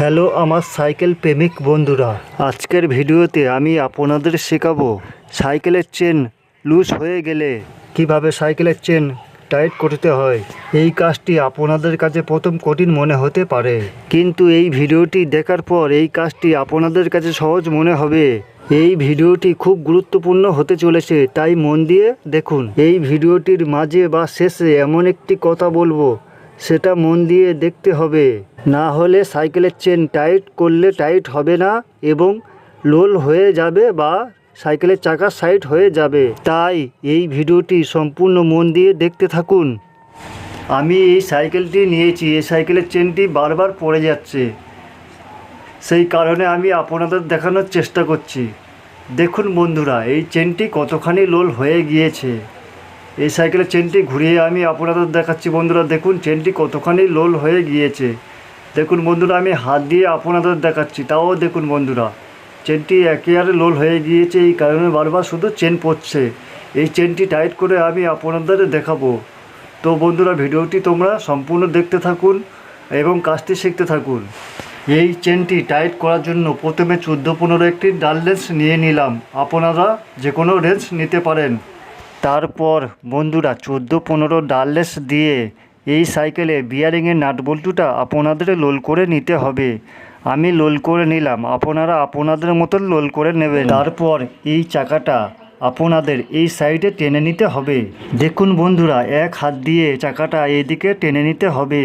Hello আমার cycle প্রেমিক বন্ধুরা। আজকের ভিডিওতে আমি আপনাদের শেখাবো সাইকেলের চেন লুজ হয়ে গেলে কীভাবে সাইকেলের চেন টাইট করতে হয়। এই কাজটি আপনাদের কাছে প্রথম কঠিন মনে হতে পারে। কিন্তু এই ভিডিওটি দেখার পর এই কাজটি আপনাদের কাছে সহজ মনে হবে। এই ভিডিওটি খুব গুরুত্বপূর্ণ হতে চলেছে, তাই মন দিয়ে দেখুন। এই ভিডিওটির মাঝে বা শেষে এমন একটি কথা বলব, সেটা মন দিয়ে দেখতে হবে। না হলে সাইকেলের চেন টাইট করলে টাইট হবে না এবং লোল হয়ে যাবে বা সাইকেলের চাকা সাইড হয়ে যাবে। তাই এই ভিডিওটি সম্পূর্ণ মন দিয়ে দেখতে থাকুন। আমি এই সাইকেলটি নিয়েছি, এই সাইকেলের চেনটি বারবার পড়ে যাচ্ছে। সেই কারণে আমি আপনাদের দেখানোর চেষ্টা করছি। দেখুন বন্ধুরা, এই চেনটি কতখানি লোল হয়ে গিয়েছে। এই সাইকেলের চেনটি ঘুরিয়ে আমি আপনাদের দেখাচ্ছি বন্ধুরা, দেখুন চেনটি কতখানি লোল হয়ে গিয়েছে। দেখুন বন্ধুরা, আমি হাত দিয়ে আপনাদের দেখাচ্ছি, তাও দেখুন বন্ধুরা। চেনটি একেবারে লোল হয়ে গিয়েছে, এই কারণে বারবার শুধু চেন পড়ছে। এই চেনটি টাইট করে আমি আপনাদের দেখাবো। তো বন্ধুরা, ভিডিওটি তোমরা সম্পূর্ণ দেখতে থাকুন এবং কাজটি শিখতে থাকুন। এই চেনটি টাইট করার জন্য প্রথমে চোদ্দ পনেরো একটি ডাল লেন্স নিয়ে নিলাম। আপনারা যে কোনো রেঞ্জ নিতে পারেন। তারপর বন্ধুরা, চোদ্দ পনেরো ডাললেস দিয়ে এই সাইকেলে বিয়ারিংয়ের নাট বল্টুটা আপনাদের লোল করে নিতে হবে। আমি লোল করে নিলাম, আপনারা আপনাদের মতন লোল করে নেবেন। তারপর এই চাকাটা আপনাদের এই সাইডে টেনে নিতে হবে। দেখুন বন্ধুরা, এক হাত দিয়ে চাকাটা এইদিকে টেনে নিতে হবে।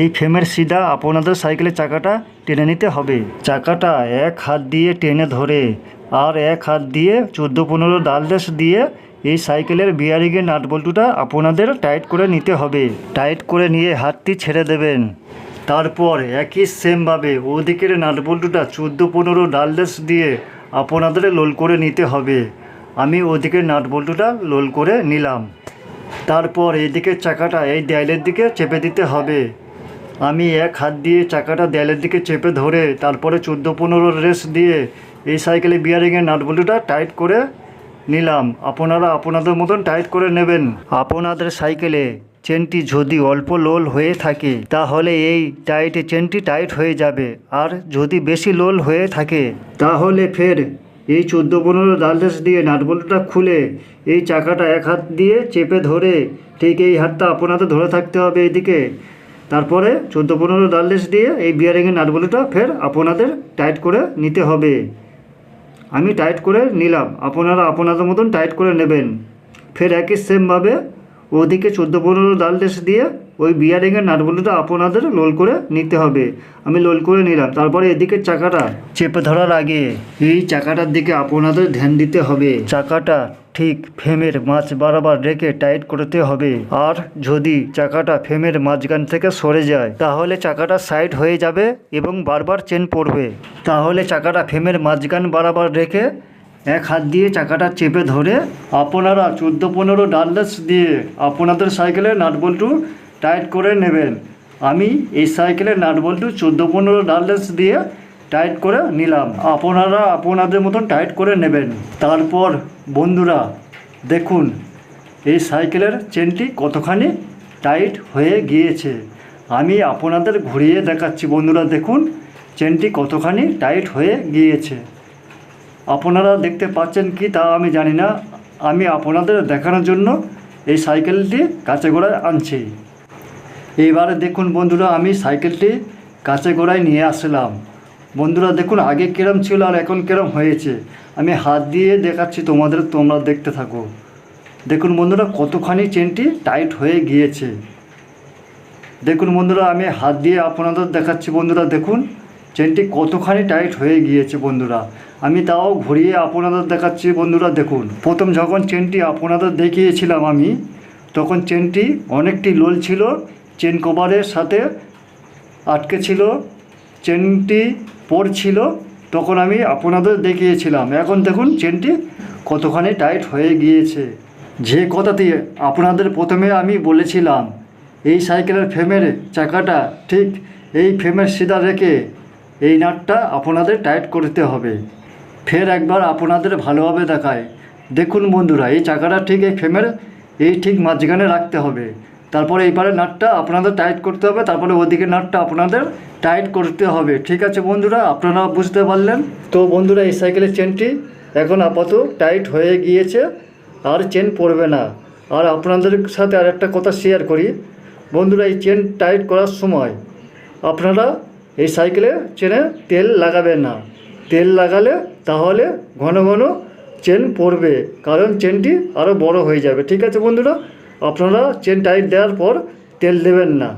এই ফ্রেমের সিধা আপনাদের সাইকেলের চাকাটা টেনে নিতে হবে। চাকাটা এক হাত দিয়ে টেনে ধরে, আর এক হাত দিয়ে চোদ্দ পনেরো ডালডেস দিয়ে এই সাইকেলের বিয়ারিংয়ের নাট বল্টুটা আপনাদের টাইট করে নিতে হবে। টাইট করে নিয়ে হাতটি ছেড়ে দেবেন। তারপর একই সেমভাবে ওদিকের নাট বল্টুটা চোদ্দ পনেরো ডালডেস দিয়ে আপনাদের লোল করে নিতে হবে। আমি ওদিকের নাট বল্টুটা লোল করে নিলাম। তারপর এদিকের চাকাটা এই দেয়ালের দিকে চেপে দিতে হবে। আমি এক হাত দিয়ে চাকাটা দেয়ালের দিকে চেপে ধরে তারপরে চোদ্দ পনেরো রেস দিয়ে এই সাইকেলে বিয়ারিংয়ের নাটবল্টুটা টাইট করে নিলাম। আপনারা আপনাদের মতন টাইট করে নেবেন। আপনাদের সাইকেলে চেনটি যদি অল্প লোল হয়ে থাকে, তাহলে এই টাইটে চেনটি টাইট হয়ে যাবে। আর যদি বেশি লোল হয়ে থাকে, তাহলে ফের এই চোদ্দ পনেরো ডালডেস দিয়ে নাটবল্টুটা খুলে এই চাকাটা এক হাত দিয়ে চেপে ধরে ঠিক এই হাতটা আপনাদের ধরে থাকতে হবে এইদিকে। তারপরে চোদ্দ পনেরো ডালডেস দিয়ে এই বিয়ারিংয়ের নাটবল্টুটা ফের আপনাদের টাইট করে নিতে হবে। আমি টাইট করে নিলাম। আপনারা আপনাদের মতন টাইট করে নেবেন। ফের একই সেমভাবে ওদিকে চোদ্দ পনেরো ডালডেস দিয়ে ওই বিয়ারিংয়ের নাটবল্টুটা আপনাদের লোল করে নিতে হবে। আমি লোল করে নিলাম। তারপরে এদিকে চাকাটা চেপে ধরার আগে এই চাকাটার দিকে আপনাদের ধ্যান দিতে হবে। চাকাটা ঠিক ফ্রেমের মাছ বারবার রেখে টাইট করতে হবে। আর যদি চাকাটা ফ্রেমের মাঝখান থেকে সরে যায়, তাহলে চাকাটা সাইড হয়ে যাবে এবং বারবার চেন পড়বে। তাহলে চাকাটা ফ্রেমের মাঝখান বারবার রেখে এক হাত দিয়ে চাকাটা চেপে ধরে আপনারা চোদ্দ পনেরো ডাললেস দিয়ে আপনাদের সাইকেলের নাটবল্টু টাইট করে নেবেন। আমি এই সাইকেলের নাটবল্টু চোদ্দ পনেরো ডাললেস দিয়ে টাইট করে নিলাম। আপনারা আপনাদের মতন টাইট করে নেবেন। তারপর বন্ধুরা, দেখুন, এই সাইকেলের চেনটি কতখানি টাইট হয়ে গিয়েছে। আমি আপনাদের ঘুরিয়ে দেখাচ্ছি বন্ধুরা, দেখুন, চেনটি কতখানি টাইট হয়ে গিয়েছে। আপনারা দেখতে পাচ্ছেন কি তা আমি জানি না। আমি আপনাদের দেখানোর জন্য এই সাইকেলটি কাছে গোড়ায় আনছি। এইবারে দেখুন বন্ধুরা, আমি সাইকেলটি কাছে গোড়ায় নিয়ে আসলাম। বন্ধুরা, দেখুন আগে কিরম ছিল আর এখন কিরম হয়েছে। আমি হাত দিয়ে দেখাচ্ছি তোমাদের, তোমরা দেখতে থাকো। দেখুন বন্ধুরা, কতখানি চেনটি টাইট হয়ে গিয়েছে। দেখুন বন্ধুরা, আমি হাত দিয়ে আপনাদের দেখাচ্ছি বন্ধুরা, দেখুন চেনটি কতখানি টাইট হয়ে গিয়েছে বন্ধুরা। আমি তাও ঘুরিয়ে আপনাদের দেখাচ্ছি বন্ধুরা, দেখুন। প্রথম যখন চেনটি আপনাদের দেখিয়েছিলাম আমি, তখন চেনটি অনেকটি লোল ছিল চেন কভারের সাথে আটকে ছিল, চেনটি পড়ছিল তখন আমি আপনাদের দেখিয়েছিলাম। এখন দেখুন, চেনটি কতখানি টাইট হয়ে গিয়েছে। যে কথাটি আপনাদের প্রথমে আমি বলেছিলাম, এই সাইকেলের ফ্রেমের চাকাটা ঠিক এই ফ্রেমের সিধা রেখে এই নাটটা আপনাদের টাইট করতে হবে। ফের একবার আপনাদের ভালোভাবে দেখায় দেখুন বন্ধুরা, এই চাকাটা ঠিক এই ফ্রেমের, এই ঠিক মাঝখানে রাখতে হবে। তারপরে এইবারে নাটটা আপনাদের টাইট করতে হবে, তারপরে ওদিকে নাটটা আপনাদের টাইট করতে হবে। ঠিক আছে বন্ধুরা, আপনারা বুঝতে পারলেন? তো বন্ধুরা, এই সাইকেলের চেনটি এখন আপাতত টাইট হয়ে গিয়েছে, আর চেন পড়বে না। আর আপনাদের সাথে আর একটা কথা শেয়ার করি। বন্ধুরা, এই চেন টাইট করার সময় আপনারা এই সাইকেলে চেনে তেল লাগাবেন না। তেল লাগালে তাহলে ঘন ঘন চেন পড়বে, কারণ চেনটি আরও বড় হয়ে যাবে। ঠিক আছে বন্ধুরা? আপনারা চেন টাইট দেওয়ার পর তেল দেবেন না।